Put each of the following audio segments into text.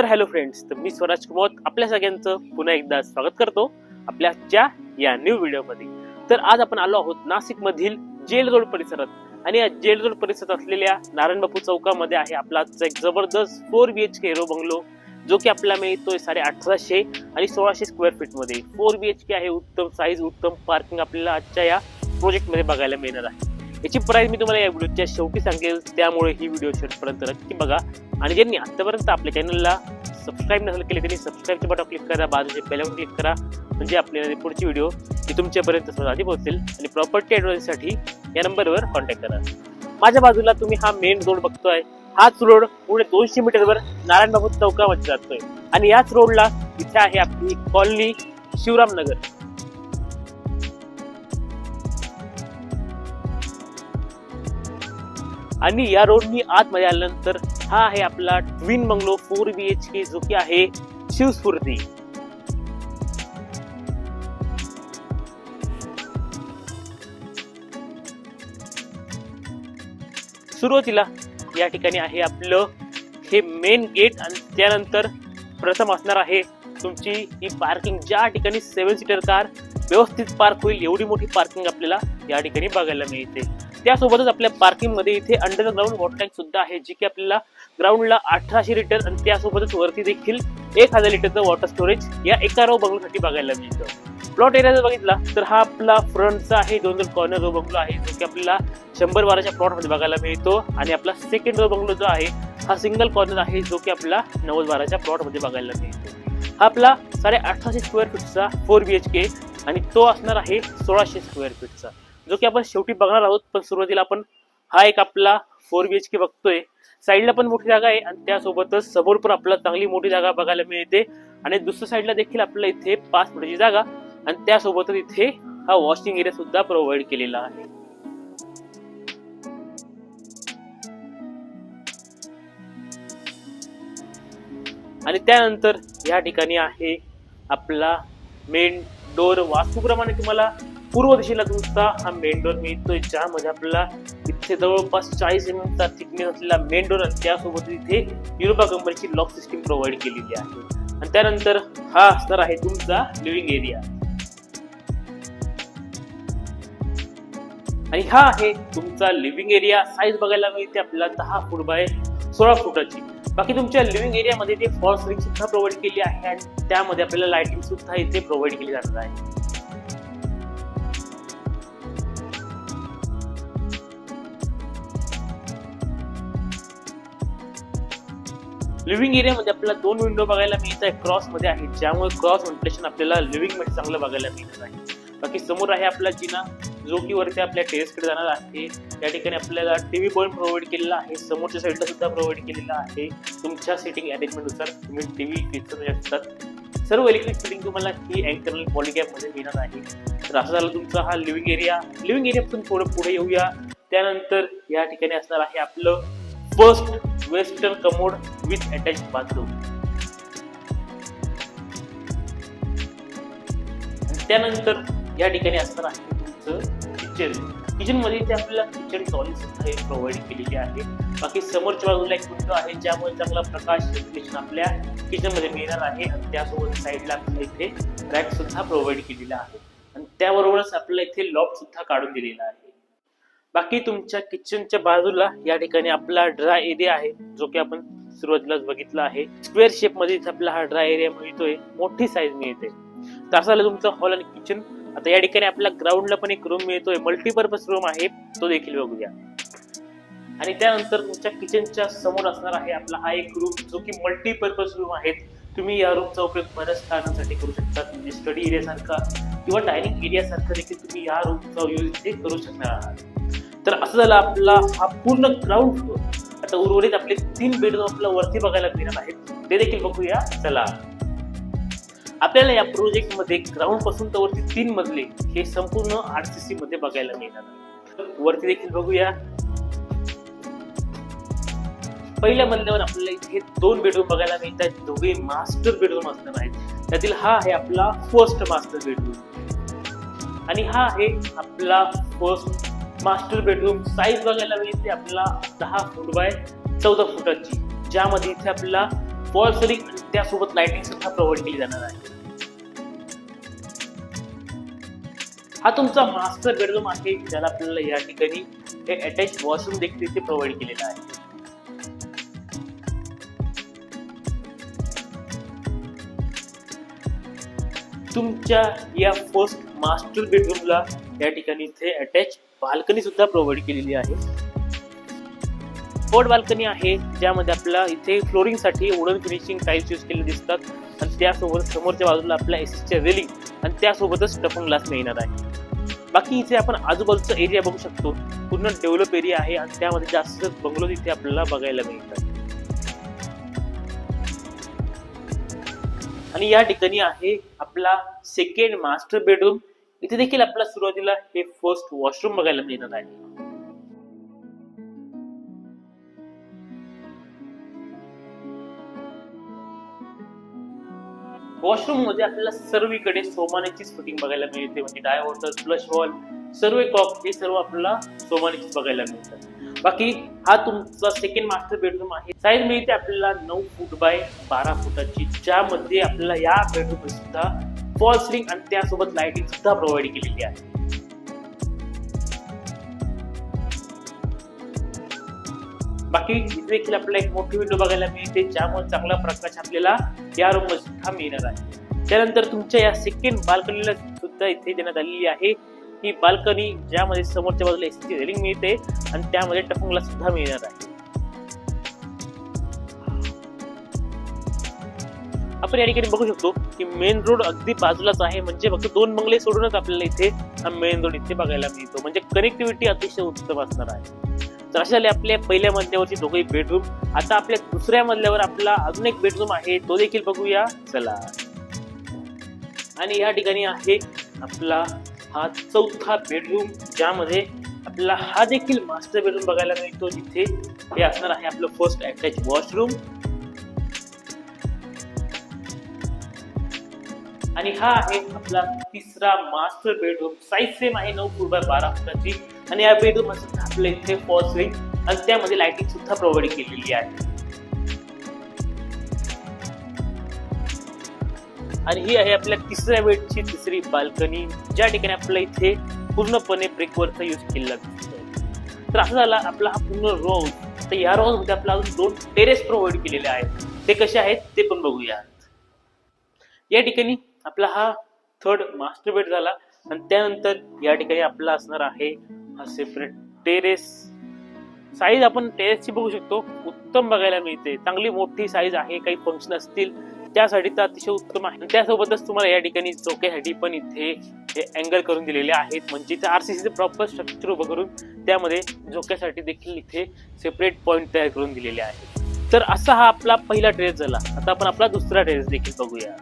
तर hello friends तर मी स्वराज कुमार आपल्या सगळ्यांचं पुन्हा एकदा स्वागत करतो आपल्याच्या या न्यू व्हिडिओमध्ये तर आज आपण आलो आहोत नाशिक मधील जेल रोड परिसरात. आणि या जेल रोड परिसरात असलेल्या नारायण बापू चौकामध्ये आहे आपला एक जबरदस्त four B H K hero bungalow जो की आपल्याला मिळतोय साडे अठराशे आणि सोळाशे स्क्वेअर फीटमध्ये. फोर बी एच के आहे उत्तम साईज उत्तम पार्किंग आपल्याला आजच्या या प्रोजेक्टमध्ये बघायला मिळणार आहे. याची प्राइस मी तुम्हाला या व्हिडिओच्या शेवटी सांगेल. त्यामुळे ही व्हिडिओ शेवटपर्यंत नक्की बघा आणि ज्यांनी आतापर्यंत आपल्या चॅनलला सबस्क्राईब नसेल केले त्यांनी सबस्क्राईबचे बटन क्लिक करा बाजूचे बेलवर क्लिक करा. म्हणजे आपल्याला पुढची व्हिडिओ ही तुमच्यापर्यंत सर्वात आधी पोहोचेल. आणि प्रॉपर्टी ॲडवाइससाठी या नंबरवर कॉन्टॅक्ट करा. माझ्या बाजूला तुम्ही हा मेन रोड बघतोय. हाच रोड पुढे दोनशे मीटरवर नारायण बाबू चौकामध्ये जातोय. आणि याच रोडला इथे आहे आपली कॉलनी शिवराम आणि या रोडनी आतमध्ये आल्यानंतर हा आहे आपला twin bungalow four B H K जो की आहे शिवस्फूर्ती. सुरुवातीला या ठिकाणी आहे आपलं हे मेन गेट आणि त्यानंतर प्रथम असणार आहे तुमची ही पार्किंग ज्या ठिकाणी सेवन सीटर कार व्यवस्थित पार्क होईल एवढी मोठी पार्किंग आपल्याला या ठिकाणी बघायला मिळते. त्यासोबतच आपल्या पार्किंगमध्ये इथे इथे अंडरग्राऊंड वॉटर टँक सुद्धा आहे जी की आपल्याला ग्राउंडला अठराशे लिटर आणि त्यासोबतच वरती देखील एक हजार लिटरचं वॉटर स्टोरेज या एका रो बंगलोसाठी बघायला मिळतं. प्लॉट एरिया जर बघितला तर हा आपला फ्रंटचा आहे दोन दोन कॉर्नर रो बंगलो आहे जो की आपल्याला शंभर बाराच्या प्लॉटमध्ये बघायला मिळतो. आणि आपला सेकंड रो बंगलो जो आहे हा सिंगल कॉर्नर आहे जो की आपला नव्वद बाराच्या प्लॉटमध्ये बघायला मिळतो. हा आपला साडे अठराशे स्क्वेअर फीटचा फोर बी एच के आणि तो असणार आहे सोळाशे स्क्वेअर फीटचा जो की आपण शेवटी बघणार आहोत पण सुरुवातीला आपण हा एक आपला फोर बी एच के बघतोय. साईडला पण मोठी जागा आहे आणि त्यासोबतच समोर पण आपल्याला चांगली मोठी जागा बघायला मिळते. आणि दुसऱ्या साईडला देखील आपल्याला इथे पाच फुटाची जागा आणि त्यासोबतच इथे हा वॉशिंग एरिया सुद्धा प्रोव्हाइड केलेला आहे. आणि त्यानंतर या ठिकाणी आहे आपला मेन डोर वास्तूप्रमाणे तुम्हाला पूर्व दिशेला तुमचा हा मेन डोर मिळतोय ज्यामध्ये आपल्याला इथे जवळपास चाळीस एम चा थिकनेस असलेला मेन डोर आणि त्यासोबत इथे युरोपा कंपनीची लॉक सिस्टीम प्रोव्हाइड केलेली आहे. आणि त्यानंतर हा असणार आहे तुमचा लिव्हिंग एरिया आणि हा आहे तुमचा लिव्हिंग एरिया साईज बघायला मिळते आपल्याला दहा फूट बाय सोळा फुटाची. बाकी तुमच्या लिव्हिंग एरियामध्ये ते फॉल सिलिंग सुद्धा प्रोव्हाइड केली आहे आणि त्यामध्ये आपल्याला लाइटिंग सुद्धा इथे प्रोव्हाइड केली जाणार आहे. लिव्हिंग एरियामध्ये आपल्याला दोन विंडो बघायला मिळत आहे क्रॉसमध्ये आहे. ज्यामुळे क्रॉस व्हेंटिलेशन आपल्याला लिव्हिंगमध्ये चांगलं बघायला मिळत आहे बाकी समोर आहे आपला जिना जो की वरती आपल्या टेरेसकडे जाणार आहे. त्या ठिकाणी आपल्याला टीव्ही पॉईंट प्रोव्हाइड केलेला आहे. समोरच्या साईडला सुद्धा प्रोव्हाइड केलेला आहे. तुमच्या सिटिंग अरेंजमेंटनुसार तुम्ही टीव्ही फिक्स शकतात सर्व इलेक्ट्रिक फिटिंग तुम्हाला ही अँकरल पॉलिकॅपमध्ये मिळणार आहे. तर असं झालं तुमचा हा लिव्हिंग एरिया लिव्हिंग एरियापासून थोडं पुढे येऊया. त्यानंतर या ठिकाणी असणार आहे आपलं first western commode with attach bathroom त्यानंतर या ठिकाणी असणार आहे तुमचं किचन किचनमध्ये इथे आपल्याला किचन टॉली सुद्धा हे प्रोव्हाइड केलेली आहे. बाकी समोरच्या बाजूला एक विंडो आहे ज्यामुळे चांगला प्रकाश वेंटिलेशन आपल्या किचनमध्ये मिळणार आहे. आणि त्यासोबत साईडला आपल्याला इथे रॅक सुद्धा प्रोव्हाइड केलेला आहे. आणि त्याबरोबरच आपल्याला इथे लॉक सुद्धा काढून दिलेला आहे. बाकी तुमच्या किचनच्या बाजूला या ठिकाणी आपला ड्राय एरिया आहे जो की आपण सुरुवातीलाच बघितला आहे. स्क्वेअर शेपमध्ये आपला हा ड्राय एरिया मिळतोय मोठी साईज मिळते. तर असं तुमचं हॉल आणि किचन आता या ठिकाणी आपल्या ग्राउंडला पण एक रूम मिळतोय मल्टीपर्पज रूम आहे तो देखील बघूया. आणि त्यानंतर तुमच्या किचनच्या समोर असणार आहे आपला हा एक रूम जो की मल्टीपर्पज रूम आहे तुम्ही या रूमचा उपयोग बऱ्याच कारणासाठी करू शकता म्हणजे स्टडी एरिया सारखा किंवा डायनिंग एरिया सारखा देखील तुम्ही या रूमचा यूज करू शकणार आहात. तर असं झालं आपला हा पूर्ण ग्राउंड फ्लोर आता उर्वरित आपले तीन बेडरूम आपल्याला वरती बघायला मिळणार आहेत. ते देखील बघूया. चला. आपल्याला या प्रोजेक्टमध्ये ग्राउंडपासून तर वरती तीन मजले हे संपूर्ण आरसीसी मध्ये बघायला मिळणार वरती देखील बघूया. पहिल्या मजल्यावर आपल्याला इथे दोन बेडरूम बघायला मिळतात. दोघे मास्टर बेडरूम असणार आहेत. त्यातील हा आहे आपला फर्स्ट मास्टर बेडरूम आणि हा आहे आपला फर्स्ट मास्टर बेडरूम साईज बघायला मिळते आपल्याला दहा फूट बाय चौदा फुटाची. ज्यामध्ये इथे आपल्याला फॉल सिलिंग आणि त्यासोबत लाइटिंग सुद्धा प्रोव्हाइड केली जाणार आहे. हा तुमचा मास्टर बेडरूम आहे ज्याला आपल्याला या ठिकाणी हे अटॅच वॉशरूम देखील इथे प्रोव्हाइड केलेलं आहे. तुमच्या या फर्स्ट मास्टर बेडरूमला या ठिकाणी इथे अटॅच बाल्कनी सुद्धा प्रोव्हाइड केलेली आहे. फोर्ड बाल्कनी आहे ज्यामध्ये आपल्याला इथे फ्लोरिंगसाठी वुडन फिनिशिंग टाईल्स यूज केले दिसतात. आणि त्यासोबत समोरच्या बाजूला आपल्या एसीच्या रेलिंग आणि त्यासोबतच टफन ग्लास मिळणार आहे. बाकी इथे आपण आजूबाजूचा एरिया बघू शकतो. पूर्ण डेव्हलप एरिया आहे आणि त्यामध्ये जास्त बंगलो इथे आपल्याला बघायला मिळतात. आणि या ठिकाणी आहे आपला सेकंड मास्टर बेडरूम इथे देखील आपल्याला सुरुवातीला हे फर्स्ट वॉशरूम बघायला मिळणार आहे. वॉशरूममध्ये आपल्याला सर्वीकडे सोमानेचीच फिटिंग बघायला मिळते म्हणजे डाय वॉटर फ्लश वॉल सर्व कॉक हे सर्व आपल्याला सोमानेचीच बघायला मिळतात. बाकी हा तुमचा सेकंड मास्टर बेडरूम आहे. साईज मिळते आपल्याला नऊ फूट बाय बारा फुटाची ज्यामध्ये आपल्याला या बेडरूम सुद्धा फॉल सिलिंग आणि त्यासोबत लाइटिंग सुद्धा प्रोव्हाइड केलेली आहे. बाकी इथे देखील आपल्याला एक मोठी विंडो बघायला मिळते ज्यामुळे चांगला प्रकाश आपल्याला या रूम सुद्धा मिळणार आहे. त्यानंतर तुमच्या या सेकंड बाल्कनीला सुद्धा इथे देण्यात आलेली आहे. ही बाल्कनी ज्यामध्ये समोरच्या बाजूला एसीची रेलिंग मिळते आणि त्यामध्ये टफंगला सुद्धा मिळणार आहे. आपण या ठिकाणी बघू शकतो की मेन रोड अगदी बाजूलाच आहे. म्हणजे फक्त दोन बंगले सोडूनच आपल्याला इथे हा मेन रोड इथे बघायला मिळतो. म्हणजे कनेक्टिव्हिटी अतिशय उत्तम असणार आहे. तर असे झाले आपल्या पहिल्या मजल्यावरची दोघे बेडरूम आता आपल्या दुसऱ्या मजल्यावर आपला अजून एक बेडरूम आहे. तो देखील बघूया. चला. आणि या ठिकाणी आहे आपला हा चौथा बेडरूम ज्यामध्ये आपला हा देखील मास्टर बेडरूम बघायला मिळतो. जिथे हे असणार आहे आपलं फर्स्ट अटॅच वॉशरूम आणि हा आहे आपला तिसरा मास्टर बेडरूम साईज सेम आहे नऊ फूट बाय बारा फुटाची. आणि या बेडरूममध्ये आपल्या इथे फॉल्स होईल आणि त्यामध्ये लाइटिंग सुद्धा प्रोव्हाइड केलेली आहे. आणि ही आहे आपल्या तिसऱ्या बेडची तिसरी बाल्कनी ज्या ठिकाणी आपल्या इथे पूर्णपणे ब्रेकवरचा यूज केलेला तर असं झाला आपला हा पूर्ण रोज तर या रोजमध्ये आपला अजून दोन टेरेस प्रोव्हाइड केलेले आहेत. ते कसे आहेत ते पण बघूया या ठिकाणी आपला हा थर्ड मास्टर बेड झाला. आणि त्यानंतर या ठिकाणी आपला असणार आहे हा सेपरेट टेरेस साईज आपण टेरेसची बघू शकतो. उत्तम बघायला मिळते. चांगली मोठी साईज आहे. काही फंक्शन असतील त्यासाठी तर अतिशय उत्तम आहे. त्यासोबतच तुम्हाला या ठिकाणी चौक्यासाठी पण इथे हे अँगल करून दिलेले आहेत. म्हणजे इथे आरसीसीचे प्रॉपर स्ट्रक्चर उभं करून त्यामध्ये झोक्यासाठी देखील इथे सेपरेट पॉईंट तयार करून दिलेले आहेत. तर असा हा आपला पहिला ड्रेस झाला. आता आपण आपला दुसरा ड्रेस देखील बघूया.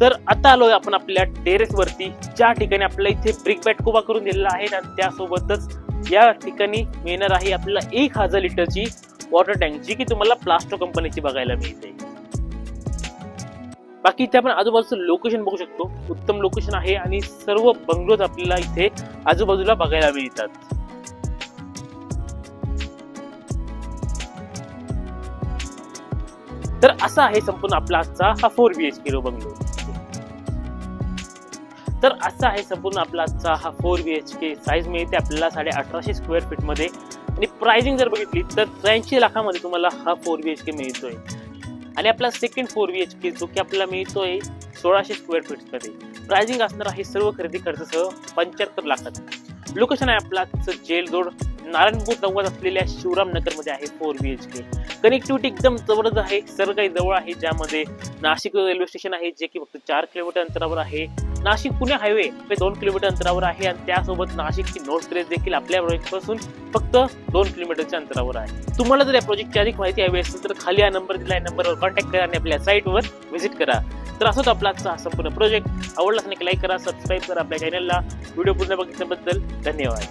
तर आता आलोय आपण आपल्या टेरेस वरती. ज्या ठिकाणी आपल्याला इथे ब्रिक बॅट उभा करून दिलेला आहे आणि त्यासोबतच या ठिकाणी मिळणार आहे आपल्याला एक हजार लिटरची वॉटर टँक जी की तुम्हाला प्लास्टो कंपनीची बघायला मिळते. बाकी इथे आपण आजूबाजूचं लोकेशन बघू शकतो. उत्तम लोकेशन आहे आणि सर्व बंगलोज आपल्याला इथे आजूबाजूला बघायला मिळतात. तर असा आहे संपूर्ण आपला आजचा हा four B H K bungalow तर असा आहे संपूर्ण आपला आजचा हा four B H K size मिळते आपल्याला साडे अठराशे स्क्वेअर फीटमध्ये आणि प्राइसिंग जर बघितली तर त्र्याऐंशी लाखामध्ये तुम्हाला हा फोर बी एच के मिळतोय. आणि आपला second four B H K जो की आपल्याला मिळतोय सोळाशे स्क्वेअर फीटमध्ये प्राइसिंग असणार आहे सर्व खरेदी खर्चासह पंच्याहत्तर लाखात. लोकेशन आहे आपला जेल रोड. नारायणपूर नव्वद असलेल्या शिवराम नगरमध्ये आहे four B H K connectivity एकदम जवळच आहे. सर्व काही जवळ आहे ज्यामध्ये नाशिक रेल्वे स्टेशन आहे जे की फक्त चार किलोमीटर अंतरावर आहे. नाशिक पुणे हायवे हे दोन किलोमीटर अंतरावर आहे आणि त्यासोबत नाशिकची नोट रेस देखील आपल्या पासून फक्त दोन किलोमीटरच्या अंतरावर आहे. तुम्हाला जर या प्रोजेक्टची अधिक माहिती हवी असेल तर खाली हा नंबर दिला आहे नंबरवर कॉन्टॅक्ट करा आणि आपल्या साईटवर व्हिजिट करा. तर असंच आपला आजचा हा संपूर्ण प्रोजेक्ट आवडला असं लाईक करा सबस्क्राईब करा आपल्या चॅनलला व्हिडिओ पूर्ण बघितल्याबद्दल धन्यवाद.